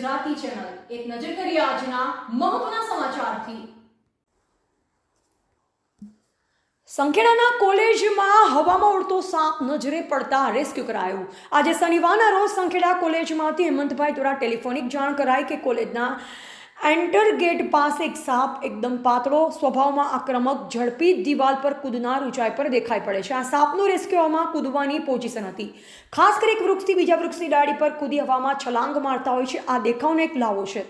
Gujarati channel એક નજર કરીએ આજના મહત્વના સમાચારથી. સંખેડાના કોલેજમાં હવામાં ઉડતો સાપ નજરે પડતા રેસ્ક્યુ કરાયો. આજે શનિવારના રોજ સંખેડા કોલેજમાંથી હેમંતભાઈ દ્વારા ટેલિફોનિક જાણ કરાઈ કે કોલેજના એન્ટર ગેટ પાસે એક સાપ એકદમ પાતળો, સ્વભાવમાં આક્રમક, ઝડપી, દિવાલ પર કૂદનાર ઊંચાઈ પર દેખાઈ પડે છે. આ સાપનું રેસ્ક્યુમાં કૂદવાની પોઝિશન હતી. ખાસ કરી એક વૃક્ષથી બીજા વૃક્ષની ડાળી પર કૂદી હવામાં છલાંગ મારતા હોય છે. આ દેખાવનો એક લાવો છે.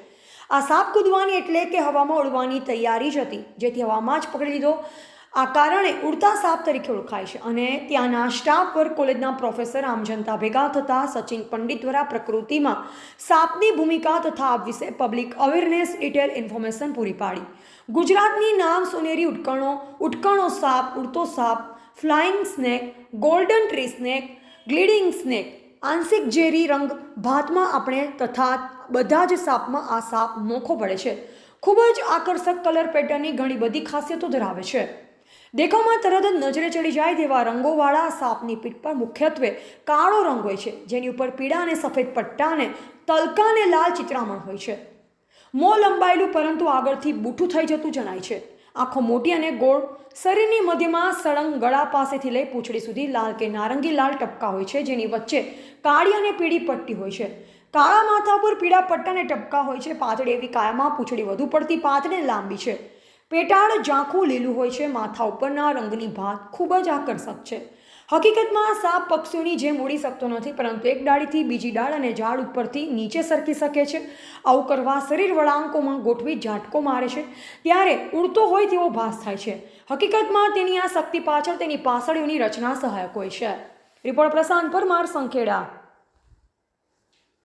આ સાપ કૂદવાની એટલે કે હવામાં ઉડવાની તૈયારી જ હતી. જેથી હવામાં જ પકડી લીધો. આ કારણે ઉડતા સાપ તરીકે ઓળખાય છે અને ત્યાંના સ્ટાફ પર કોલેજના પ્રોફેસર આમ જનતા ભેગા થતા સચિન પંડિત દ્વારા પ્રકૃતિમાં સાપની ભૂમિકા તથા આ વિશે પબ્લિક અવેરનેસ ડિટેલ ઇન્ફોર્મેશન પૂરી પાડી. ગુજરાતની નામ સોનેરી ઉટકણો ઉટકણો સાપ, ઉડતો સાપ flying snake golden tree snake gliding snake આંશિક ઝેરી રંગ, ભાતમાં આપણે તથા બધા જ સાપમાં આ સાપ મોખો પડે છે. ખૂબ જ આકર્ષક કલર પેટર્નની ઘણી બધી ખાસિયતો ધરાવે છે. દેખાવમાં તરત જ નજરે ચડી જાય તેવા રંગોવાળા સાપની પીઠ પર મુખ્યત્વે કાળો રંગ હોય છે, જેની ઉપર પીળા અને સફેદ પટ્ટા અને તલકા અને લાલ ચિત્રામણ હોય છે. મો લંબાયેલું પરંતુ આગળથી બૂઠું થઈ જતું જણાય છે. આંખો મોટી અને ગોળ, શરીરની મધ્યમાં સળંગ ગળા પાસેથી લઈ પૂંછડી સુધી લાલ કે નારંગી લાલ ટપકા હોય છે, જેની વચ્ચે કાળી અને પીળી પટ્ટી હોય છે. કાળા માથા પર પીળા પટ્ટા અને ટપકા હોય છે, પાતળી એવી કાયામાં પૂંછડી વધુ પડતી, પાતળી લાંબી છે. પેટાળ ઝાંખું લીલું હોય છે, માથા ઉપરના રંગની ભાત ખૂબ જ આકર્ષક છે. હકીકતમાં સાપ પક્ષીઓની જેમ ઉડી શકતો નથી, પરંતુ એક ડાળીથી બીજી ડાળ અને ઝાડ ઉપરથી નીચે સરકી શકે છે. આવું કરવા શરીર વળાંકોમાં ગોઠવી ઝાટકો મારે છે. ત્યારે ઉડતો હોય તેવો ભાસ થાય છે. હકીકતમાં તેની આ શક્તિ પાછળ તેની પાછળની રચના સહાયક હોય છે. રિપોર્ટ પ્રશાંત પરમાર સંખેડા.